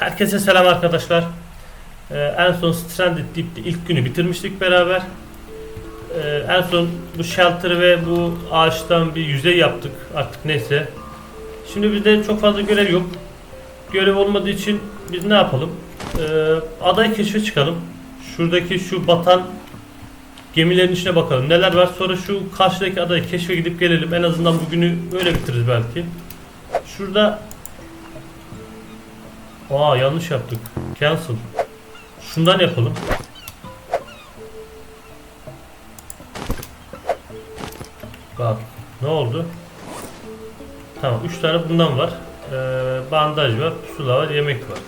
Herkese selam arkadaşlar. Ee, en son Stranded Deep'te ilk günü bitirmiştik beraber. Ee, en son bu shelter ve bu ağaçtan bir yüzey yaptık artık neyse. Şimdi bizde çok fazla görev yok. Görev olmadığı için biz ne yapalım? Ee, adayı keşfe çıkalım. Şuradaki şu batan gemilerin içine bakalım. Neler var? Sonra şu karşıdaki adayı keşfe gidip gelelim. En azından bugünü böyle bitiririz belki. Şurada Aa yanlış yaptık. Cancel. Şundan yapalım. Bak ne oldu? Tamam 3 tane bundan var. Ee, bandaj var, pusula var, yemek var.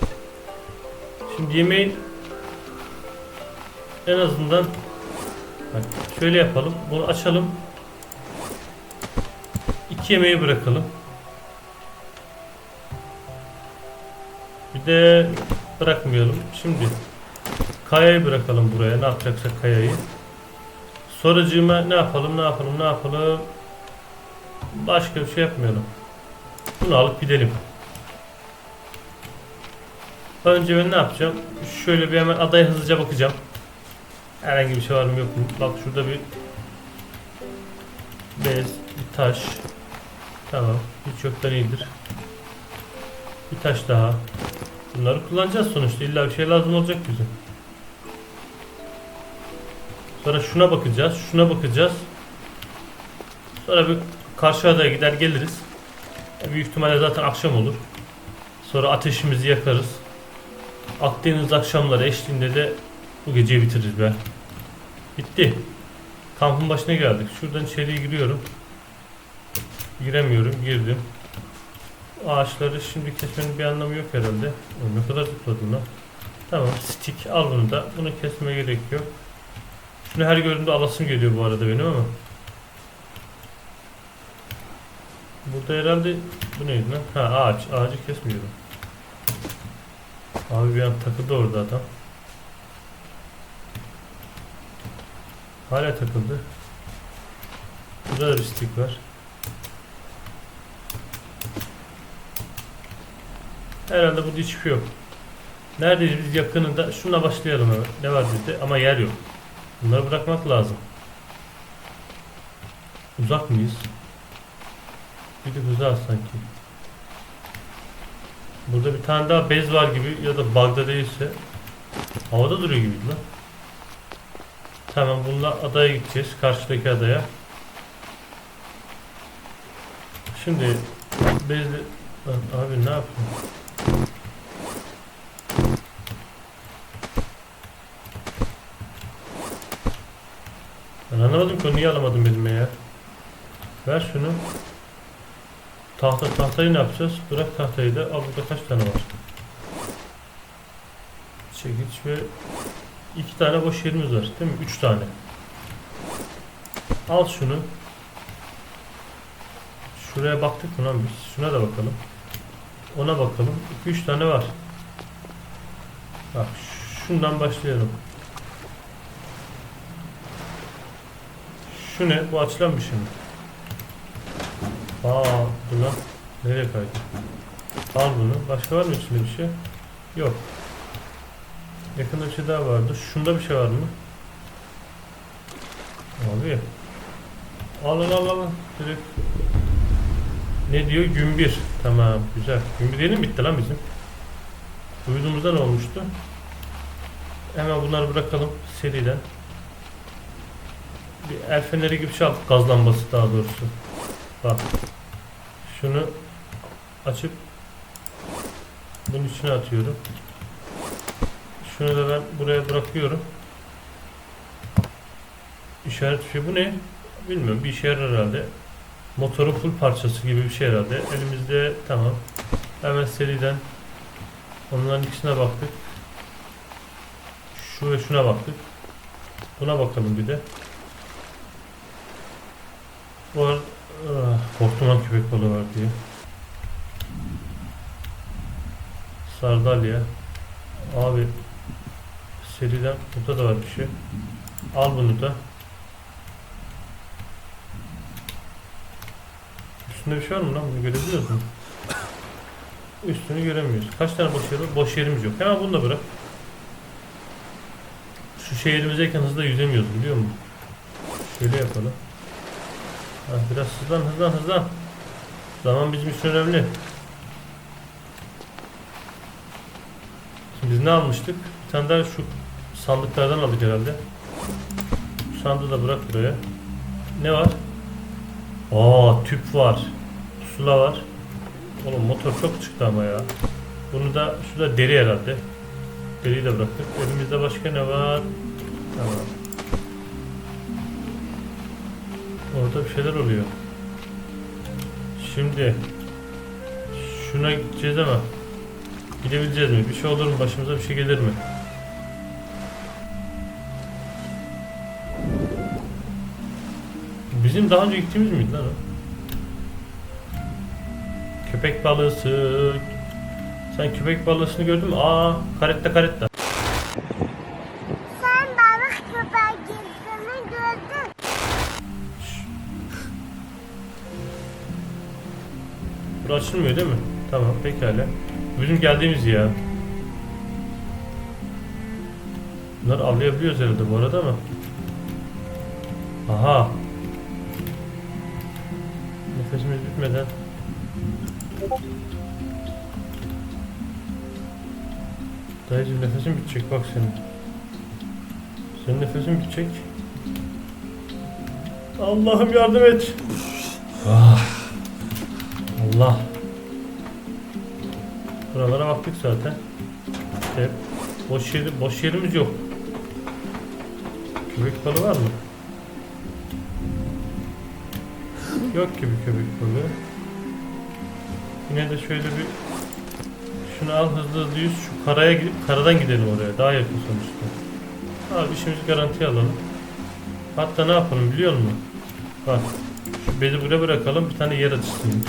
Şimdi yemeğin en azından bak, şöyle yapalım. Bunu açalım. İki yemeği bırakalım. Bir de bırakmayalım. Şimdi kayayı bırakalım buraya. Ne yapacaksak kayayı. Sonracığıma ne yapalım, ne yapalım, ne yapalım. Başka bir şey yapmayalım. Bunu alıp gidelim. Önce ben ne yapacağım? Şöyle bir hemen adaya hızlıca bakacağım. Herhangi bir şey var mı yok mu? Bak şurada bir bez, bir taş. Tamam. Hiç yoktan iyidir. Bir taş daha. Bunları kullanacağız sonuçta. İlla bir şey lazım olacak bize. Sonra şuna bakacağız. Şuna bakacağız. Sonra bir karşı adaya gider geliriz. Büyük ihtimalle zaten akşam olur. Sonra ateşimizi yakarız. Akdeniz akşamları eşliğinde de bu geceyi bitiririz be. Bitti. Kampın başına geldik. Şuradan içeriye giriyorum. Giremiyorum. Girdim. Ağaçları şimdi kesmenin bir anlamı yok herhalde. Ne kadar zıpladım lan. Tamam stick al bunu da. Bunu kesmeye gerek yok. Şunu her gördüğümde alasım geliyor bu arada benim ama. Burada herhalde bu neydi lan? Ha ağaç. Ağacı kesmiyorum. Abi bir an takıldı orada adam. Hala takıldı. Burada da bir stick var. Herhalde burada hiçbir şey yok. Neredeyiz biz yakınında? Şuna başlayalım. Ne var bizde? Ama yer yok. Bunları bırakmak lazım. Uzak mıyız? Bir de uzak sanki. Burada bir tane daha bez var gibi ya da bug'da değilse. Havada duruyor gibi lan. Tamam bununla adaya gideceğiz. Karşıdaki adaya. Şimdi bezle... Abi ne yapıyorsun? O niye alamadım elime ya. Ver şunu. Tahta tahtayı ne yapacağız? Bırak tahtayı da. Al burada kaç tane var? Çekiç ve iki tane boş yerimiz var değil mi? Üç tane. Al şunu. Şuraya baktık mı lan biz? Şuna da bakalım. Ona bakalım. 2-3 tane var. Bak şundan başlayalım. Şu ne? Bu açılan bir şey mi? Aa, dur lan. Nereye kaydı? Al bunu. Başka var mı içinde bir şey? Yok. Yakında bir şey daha vardı. Şunda bir şey var mı? Abi. Al al al al. Direkt. Ne diyor? Gün bir. Tamam güzel. Gün bir yeni mi bitti lan bizim? Uyuduğumuzda ne olmuştu? Hemen bunları bırakalım seriden. Bir el feneri gibi şey aldık. Gaz lambası daha doğrusu. Bak. Şunu açıp bunun içine atıyorum. Şunu da ben buraya bırakıyorum. İşaret şey. Bu ne? Bilmiyorum. Bir işe herhalde. Motorun full parçası gibi bir şey herhalde. Elimizde tamam. Hemen seriden onların ikisine baktık. Şu ve şuna baktık. Buna bakalım bir de. Bu ar- ah, korktum köpek balığı var diye. Sardalya. Abi seriden burada da var bir şey. Al bunu da. Üstünde bir şey var mı lan? Bunu görebiliyor musun? Üstünü göremiyoruz. Kaç tane boş yer var? Boş yerimiz yok. Hemen bunu da bırak. Şu şehrimizdeyken hızla yüzemiyoruz biliyor musun? Şöyle yapalım. Ha, biraz hızlan hızlan hızlan. Zaman bizim için önemli. Şimdi biz ne almıştık? Bir tane daha şu sandıklardan aldık herhalde. Bu sandığı da bırak buraya. Ne var? Aa tüp var. Pusula var. Oğlum motor çok çıktı ama ya. Bunu da şurada deri herhalde. Deriyi de bıraktık. Elimizde başka ne var? Tamam. Orada bir şeyler oluyor. Şimdi şuna gideceğiz ama gidebileceğiz mi? Bir şey olur mu? Başımıza bir şey gelir mi? Bizim daha önce gittiğimiz miydi lan o? Köpek balığısı. Sen köpek balığısını gördün mü? Aa, karetta karetta. Bura açılmıyor değil mi? Tamam pekala. Bizim geldiğimiz ya. Bunları avlayabiliyoruz herhalde bu arada ama. Aha. Nefesimiz bitmeden. Dayıcım nefesin bitecek bak senin. Senin nefesin bitecek. Allah'ım yardım et. Ah. Baktık zaten. İşte boş yer, boş yerimiz yok. Köpek balığı var mı? Yok gibi köpek balığı. Yine de şöyle bir şunu al hızlı hızlı yüz şu karaya gidip karadan gidelim oraya daha yakın sonuçta. Abi işimizi garantiye alalım. Hatta ne yapalım biliyor musun? Bak şu bezi buraya bırakalım bir tane yer açılsın.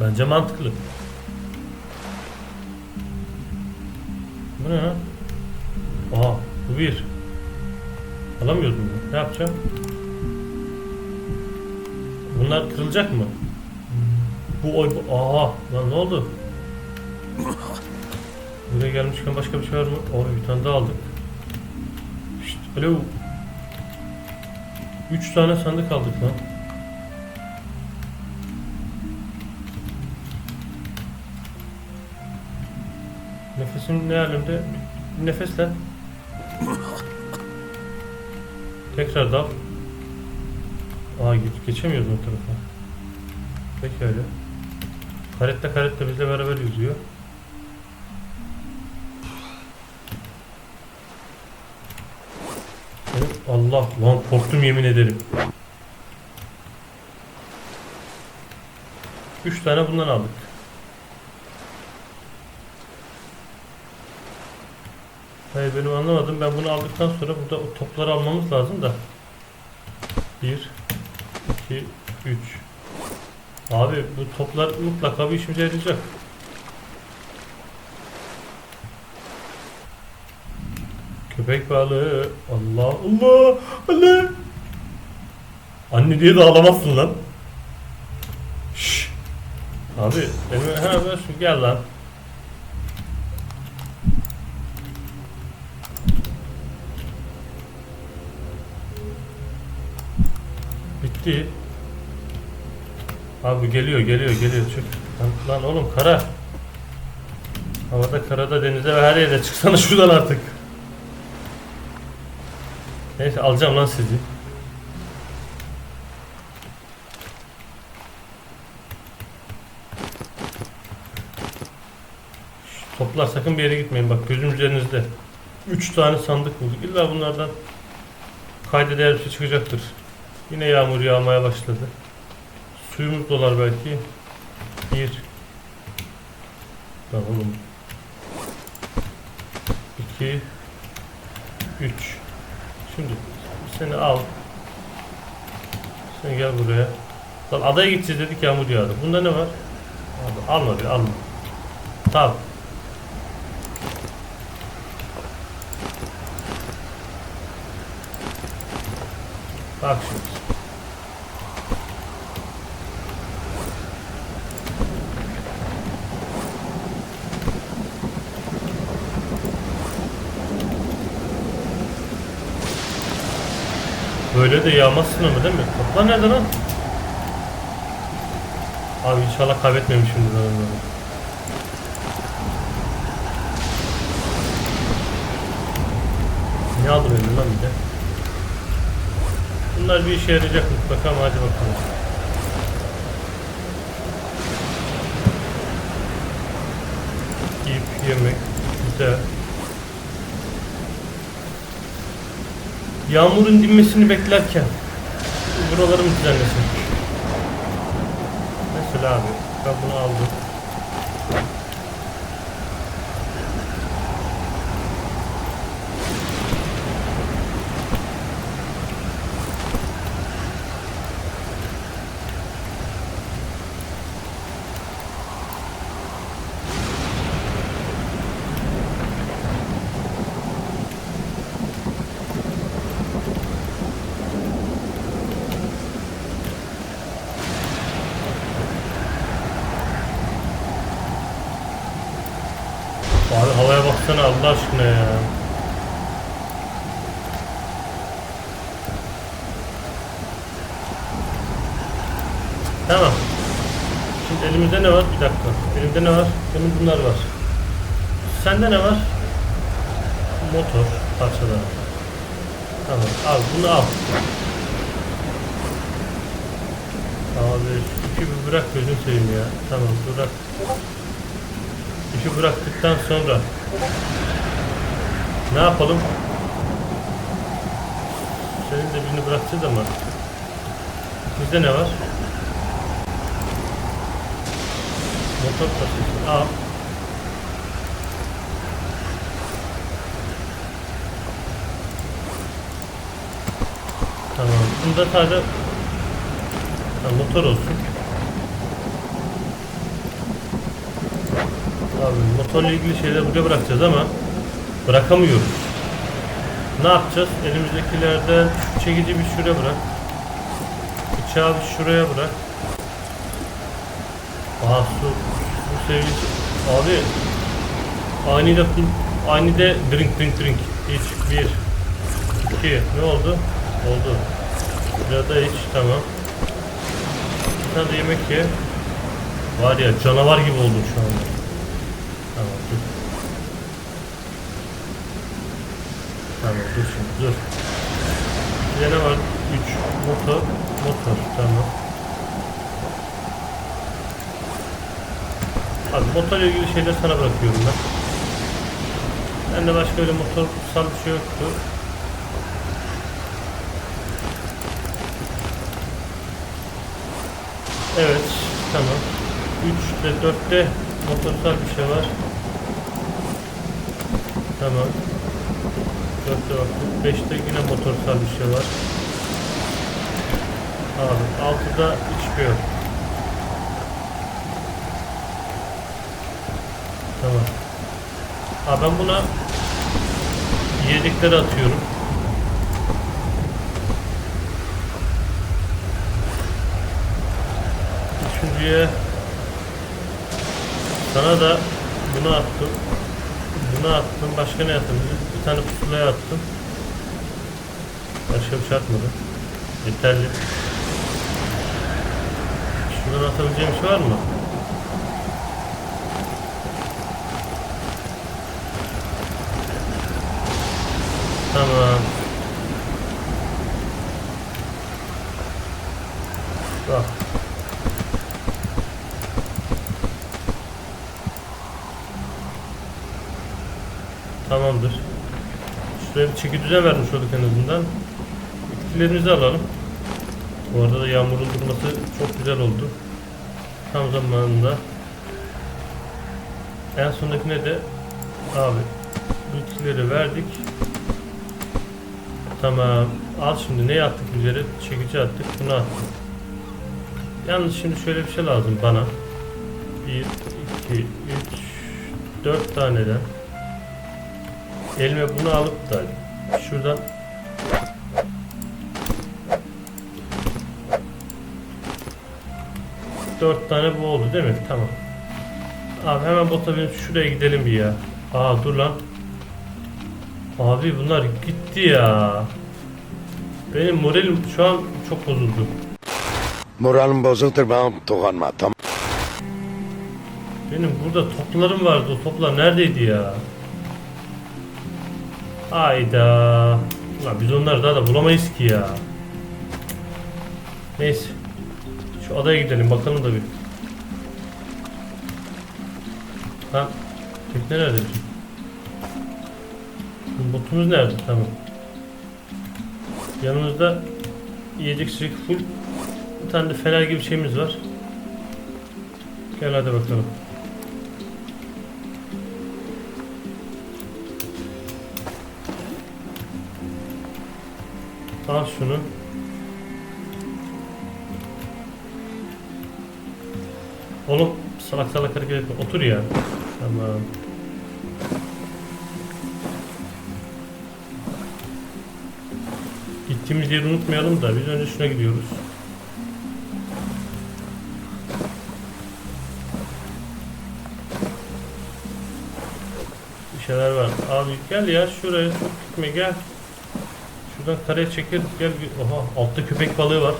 Bence mantıklı. Bu ne lan? Aha bu bir. Alamıyoruz bunu. Ne yapacağım? Bunlar kırılacak mı? Bu oy... bu- Aha lan ne oldu? Buraya gelmişken başka bir şey var mı? Oy bir tane daha aldık. Şşt, alo. Üç tane sandık aldık lan. Nefesim ne halimde? Bir Nefes lan. Tekrar dal. Aa geç, geçemiyoruz o tarafa. Pekala. Karetta karetta bizle beraber yüzüyor. Evet, Allah lan korktum yemin ederim. Üç tane bundan aldık. Hayır benim anlamadım. Ben bunu aldıktan sonra burada o topları almamız lazım da. Bir, iki, üç. Abi bu toplar mutlaka bir işimize yarayacak. Köpek balığı. Allah Allah. Anne. Anne diye de ağlamazsın lan. Şşş. Abi benim hemen gel lan. Bitti. Abi geliyor geliyor geliyor çık. Lan, lan oğlum kara. Havada karada denize ve her yere çıksana şuradan artık. Neyse alacağım lan sizi. Toplar sakın bir yere gitmeyin bak gözüm üzerinizde. 3 tane sandık bulduk. İlla bunlardan kayda değer bir şey çıkacaktır. Yine yağmur yağmaya başladı. Suyumuz dolar belki. Bir. Tamam oğlum. İki. Üç. Şimdi seni al. Sen gel buraya. Lan adaya gideceğiz dedik yağmur yağdı. Bunda ne var? Abi, alma bir alma. Tamam. Bak şimdi. Böyle de yağmaz sınırı değil mi? Kaplan nerede lan? Abi inşallah kaybetmemişimdir onları. Ne aldım elimden bir de. Bunlar bir işe yarayacak mutlaka ama hadi bakalım. İp, yemek, güzel. Yağmurun dinmesini beklerken buraları mı düzenlesin? Mesela abi ben bunu aldım. Abi havaya baksana Allah aşkına ya. Tamam. Şimdi elimizde ne var? Bir dakika. Elimde ne var? Benim bunlar var. Sende ne var? Motor parçaları. Tamam. Al bunu al. Abi ipi bırak gözün seveyim ya. Tamam bırak. İşi bıraktıktan sonra ne yapalım? Senin de birini bırakacağız ama bizde ne var? Motor parçası. Al. Tamam. Bunda sadece ha, motor olsun. Abi motorla ilgili şeyleri buraya bırakacağız ama bırakamıyoruz. Ne yapacağız? Elimizdekilerden çekici bir şuraya bırak. Bıçağı bir şuraya bırak. Aha su. Su sevgili. Abi anide anide drink drink drink. İç. Bir. iki. Ne oldu? Oldu. Biraz da iç. Tamam. Bir tane de yemek ye. Var ya canavar gibi oldum şu anda. Tamam dur. Tamam dur şimdi dur. Bir ne var? 3 motor. Motor tamam. Abi motorla ilgili şeyleri sana bırakıyorum ben. Ben de başka öyle motorsal bir şey yoktu. Evet, tamam. 3'te 4'te motorsal bir şey var. Tamam. 4'te baktık. 5'te yine motorsal bir şey var. Abi 6'da hiçbir yok. Tamam. Abi ben buna yiyecekleri atıyorum. Üçüncüye sana da bunu attım. Bunu attım. Başka ne attım? Bir tane pusulaya attım. Başka bir şey atmadım. Yeterli. Şuradan atabileceğim şey var mı? Tamam. Bak. Tamamdır. Şuraya bir çeki düzen vermiş olduk en azından. Bitkilerimizi alalım. Bu arada da yağmurun durması çok güzel oldu. Tam zamanında. En sondakine de abi bitkileri verdik. Tamam. Al şimdi ne attık üzeri? Çekici attık. Bunu attık. Yalnız şimdi şöyle bir şey lazım bana. 1, 2, 3, 4 taneden. Elime bunu alıp da şuradan Dört tane bu oldu değil mi? Tamam. Abi hemen bota binip şuraya gidelim bir ya. Aa dur lan. Abi bunlar gitti ya. Benim moralim şu an çok bozuldu. Moralim bozuktur bana dokunma tamam. Benim burada toplarım vardı. O toplar neredeydi ya? Hayda. Lan biz onları daha da bulamayız ki ya. Neyse. Şu adaya gidelim bakalım da bir. Ha. Tekne nerede bizim? Botumuz nerede? Tamam. Yanımızda yiyecek içecek full. Bir tane de fener gibi şeyimiz var. Gel hadi bakalım. Al şunu. Oğlum salak salak hareket etme. Otur ya. Tamam. Gittiğimiz unutmayalım da biz önce şuna gidiyoruz. Bir şeyler var. Abi gel ya şuraya çok gitme gel. Şuradan kareye çekil gel. Oha altta köpek balığı var.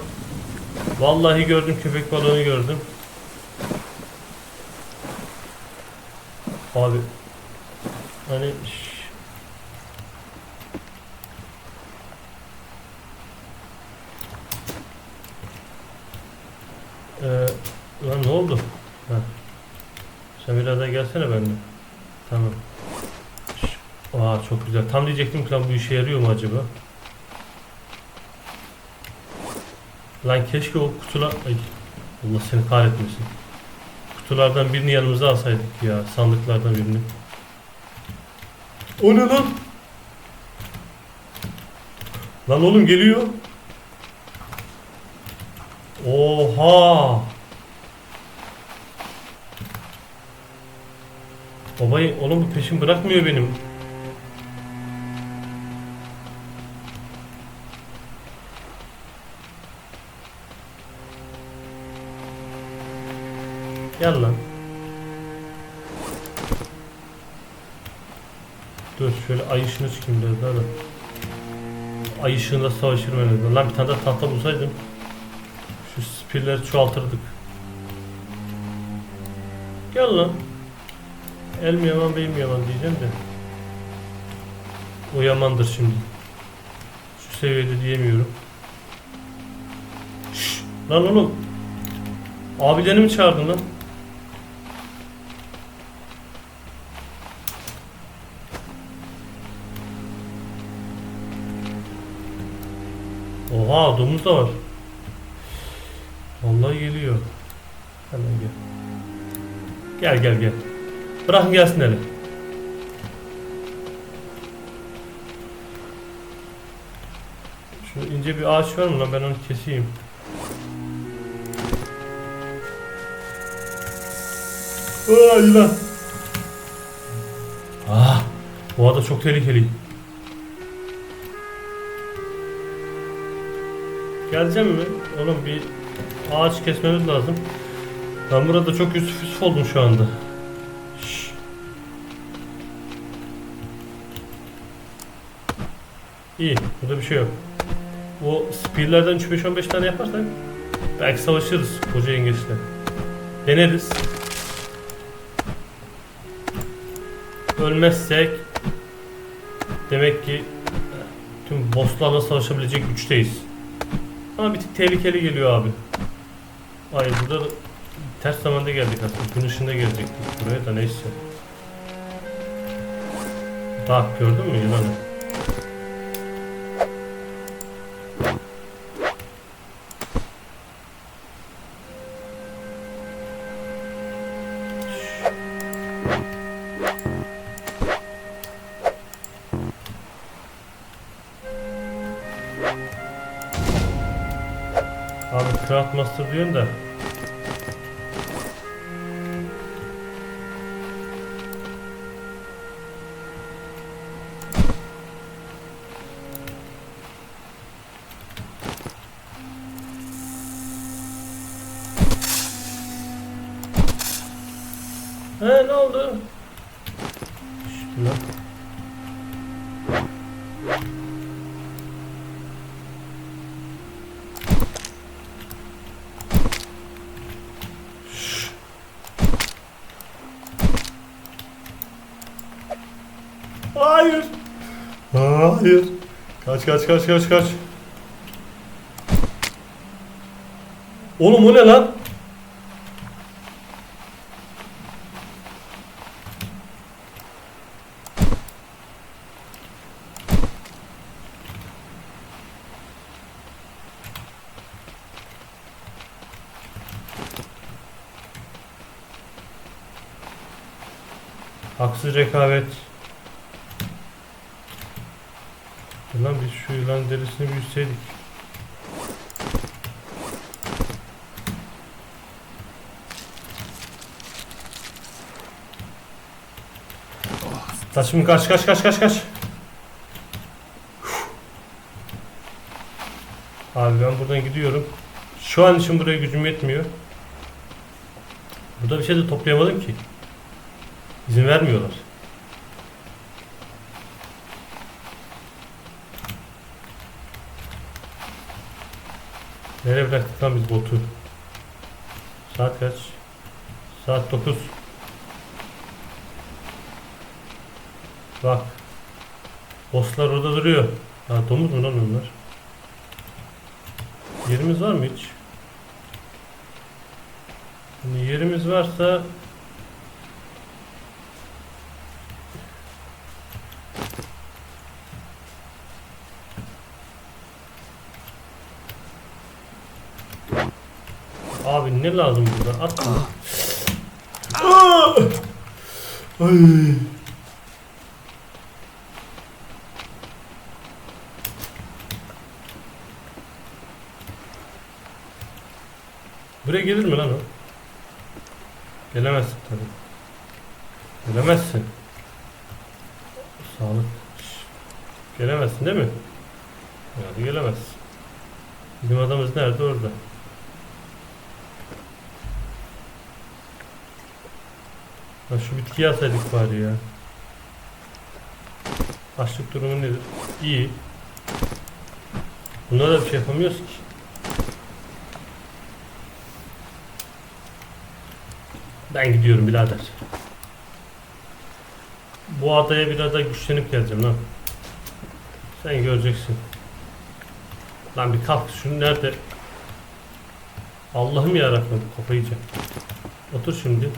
Vallahi gördüm köpek balığını gördüm. Abi hani ş- Ee, lan ne oldu? Ha. Sen biraz daha gelsene benimle. Tamam. Aa çok güzel. Tam diyecektim ki lan bu işe yarıyor mu acaba? Lan keşke o kutular... Ay Allah seni kahretmesin. Kutulardan birini yanımıza alsaydık ya. Sandıklardan birini. O ne lan? Lan oğlum geliyor. Oha! Babayı oğlum bu peşim bırakmıyor benim. Gel lan. Dur şöyle ay ışığına çıkayım biraz daha da. Ay ışığında savaşırım en. Lan bir tane daha tahta bulsaydım. Şu spirleri çoğaltırdık. Gel lan. El mi yaman bey mi yaman diyeceğim de. O yamandır şimdi. Şu seviyede diyemiyorum. Şşş, lan oğlum. Abilerini mi çağırdın lan? Oha domuz da var. Vallahi geliyor. Hemen gel. Gel gel gel. Bırakın gelsin hele. Şu ince bir ağaç var mı lan ben onu keseyim. Aa yılan. Ah, bu ada çok tehlikeli. Geleceğim mi? Oğlum bir ağaç kesmemiz lazım. Ben burada çok Yusuf Yusuf oldum şu anda. İyi, burada bir şey yok. O spearlerden 3-5-15 tane yaparsak belki savaşırız koca yengeçle. Deneriz. Ölmezsek demek ki tüm bosslarla savaşabilecek güçteyiz. Ama bir tık tehlikeli geliyor abi. Ay burada da ters zamanda geldik aslında. Gün ışığında gelecektik buraya da neyse. Bak gördün mü yılanı? Abi Craft Master diyorsun da Hayır. Hayır. Kaç kaç kaç kaç kaç. Oğlum o ne lan? Haksız rekabet. Lan biz şu yılan büyütseydik. Taşım kaç kaç kaç kaç kaç. Abi ben buradan gidiyorum. Şu an için buraya gücüm yetmiyor. Burada bir şey de toplayamadım ki. İzin vermiyorlar. Nereye bıraktık lan biz botu? Saat kaç? Saat 9. Bak. Bosslar orada duruyor. Ha domuz mu lan onlar? Yerimiz var mı hiç? Şimdi yerimiz varsa Abi ne lazım burada? At. Aa! Ay. Buraya gelir mi lan o? Gelemezsin tabii. Gelemezsin. Sağlık. Şş. Gelemezsin değil mi? Yani gelemezsin. Bizim adamımız nerede orada? Bitkiyi alsaydık bari ya. Açlık durumu nedir? İyi. Buna da bir şey yapamıyoruz ki. Ben gidiyorum birader. Bu adaya biraz daha güçlenip geleceğim lan. Sen göreceksin. Lan bir kalk şunu nerede? Allah'ım yarabbim kafayı yiyeceğim. Otur şimdi.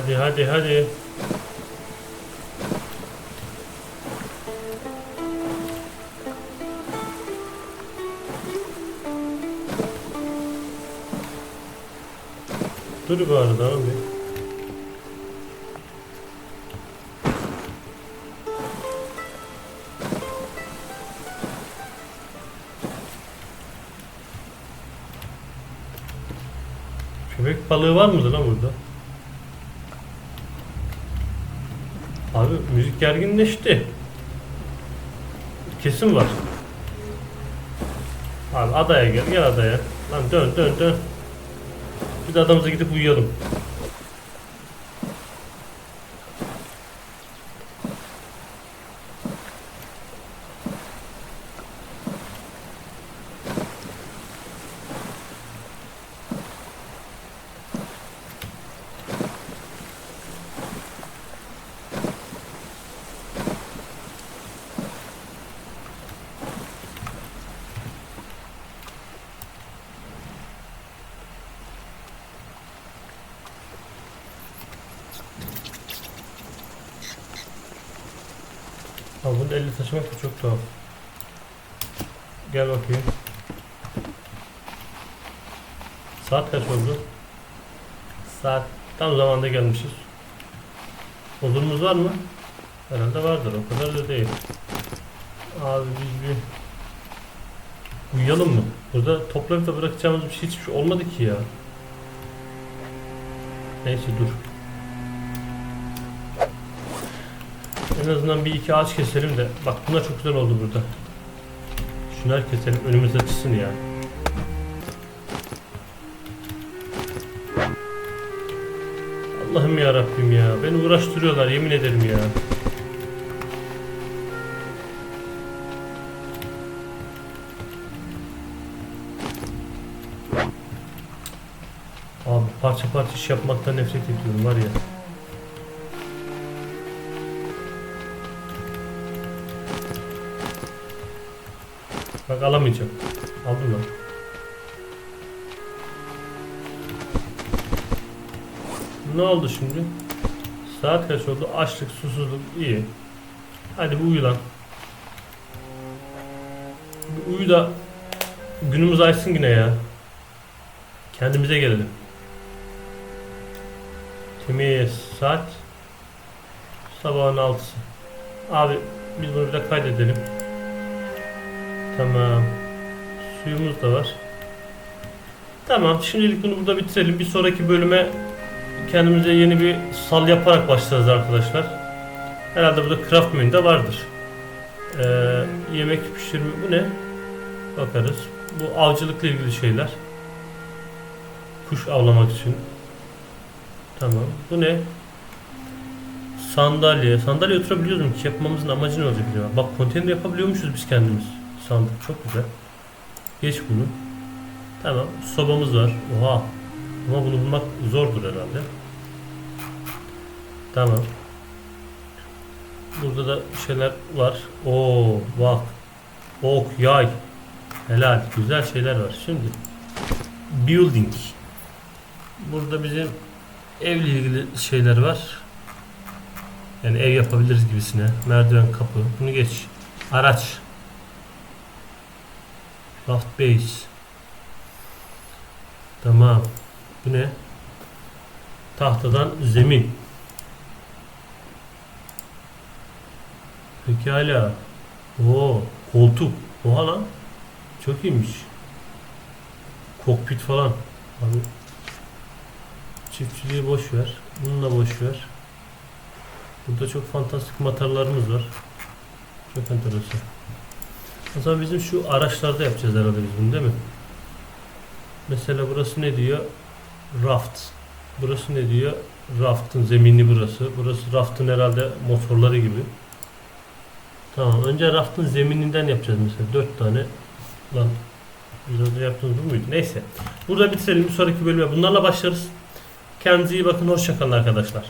Hadi hadi hadi. Dur bu arada abi. Köpek balığı var mıdır lan burada? Abi müzik gerginleşti. Kesin var. Abi adaya gel, gel adaya. Lan dön dön dön. Biz adamıza gidip uyuyalım. Abi bunu elle taşımak da çok tuhaf. Gel bakayım. Saat kaç oldu? Saat tam zamanda gelmişiz. Odunumuz var mı? Herhalde vardır. O kadar da değil. Abi biz bir uyuyalım mı? Burada toplayıp da bırakacağımız bir şey hiçbir şey olmadı ki ya. Neyse dur. En azından bir iki ağaç keselim de. Bak bunlar çok güzel oldu burada. Şunlar keselim önümüz açılsın ya. Allah'ım ya Rabbim ya. Beni uğraştırıyorlar yemin ederim ya. Abi parça parça iş yapmaktan nefret ediyorum var ya. Bak alamayacağım. Aldım lan. Ne oldu şimdi? Saat kaç oldu? Açlık, susuzluk iyi. Hadi bu uyu lan. Bu uyu da günümüz aysın yine ya. Kendimize gelelim. Temiz saat sabahın altısı. Abi biz bunu bir de kaydedelim. Tamam. Suyumuz da var. Tamam şimdilik bunu burada bitirelim. Bir sonraki bölüme kendimize yeni bir sal yaparak başlarız arkadaşlar. Herhalde burada craft menüde vardır. Ee, yemek pişirme bu ne? Bakarız. Bu avcılıkla ilgili şeyler. Kuş avlamak için. Tamam. Bu ne? Sandalye. Sandalye oturabiliyoruz mu? Yapmamızın amacı ne olacak acaba? Bak konteyner yapabiliyormuşuz biz kendimiz. Sandık. Çok güzel. Geç bunu. Tamam. Sobamız var. Oha. Ama bunu bulmak zordur herhalde. Tamam. Burada da şeyler var. Oo, bak. Ok, yay. Helal. Güzel şeyler var. Şimdi building. Burada bizim evle ilgili şeyler var. Yani ev yapabiliriz gibisine. Merdiven, kapı. Bunu geç. Araç. Raft base. Tamam. Bu ne? Tahtadan zemin. Pekala. Oo, koltuk. Oha lan. Çok iyiymiş. Kokpit falan. Abi çiftçiliği boş ver. Bunu da boş ver. Burada çok fantastik matarlarımız var. Çok enteresan. O zaman bizim şu araçlarda yapacağız herhalde biz bunu değil mi? Mesela burası ne diyor? Raft. Burası ne diyor? Raftın zemini burası. Burası raftın herhalde motorları gibi. Tamam. Önce raftın zemininden yapacağız mesela. Dört tane. Lan biraz önce yaptığımız bu muydu? Neyse. Burada bitirelim. Bir sonraki bölüme bunlarla başlarız. Kendinize iyi bakın. Hoşçakalın arkadaşlar.